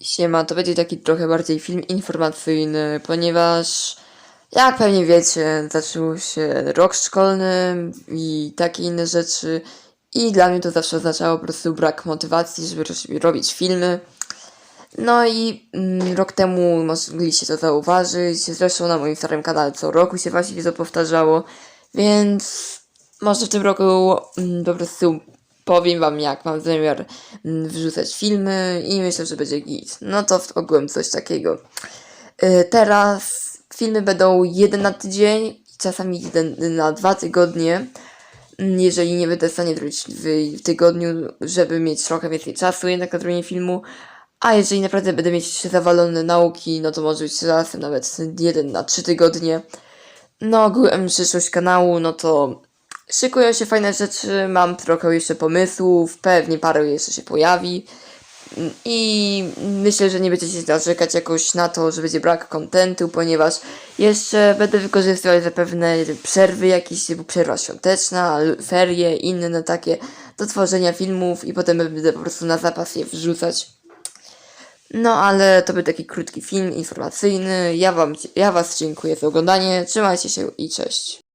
Siema, to będzie taki trochę bardziej film informacyjny, ponieważ jak pewnie wiecie, zaczął się rok szkolny i takie inne rzeczy. I dla mnie to zawsze oznaczało po prostu brak motywacji, żeby robić filmy. No i mm, rok temu mogliście to zauważyć, zresztą na moim starym kanale co roku się właśnie to powtarzało, więc może w tym roku mm, po prostu powiem wam jak mam zamiar mm, wrzucać filmy i myślę, że będzie git. No to w ogóle coś takiego. Y, Teraz filmy będą jeden na tydzień, czasami jeden na dwa tygodnie. Mm, Jeżeli nie będę w stanie zrobić w, tygodniu, żeby mieć trochę więcej czasu jednak na zrobienie filmu. A jeżeli naprawdę będę mieć zawalone nauki, no to może być czasem nawet jeden na trzy tygodnie. No ogółem przyszłość kanału, no to szykują się fajne rzeczy, mam trochę jeszcze pomysłów, pewnie parę jeszcze się pojawi. I myślę, że nie będziecie narzekać jakoś na to, że będzie brak kontentu, ponieważ jeszcze będę wykorzystywać zapewne przerwy jakieś, typu przerwa świąteczna, ferie, inne takie do tworzenia filmów i potem będę po prostu na zapas je wrzucać. No ale to był taki krótki film informacyjny. Ja wam, ja was dziękuję za oglądanie. Trzymajcie się i cześć.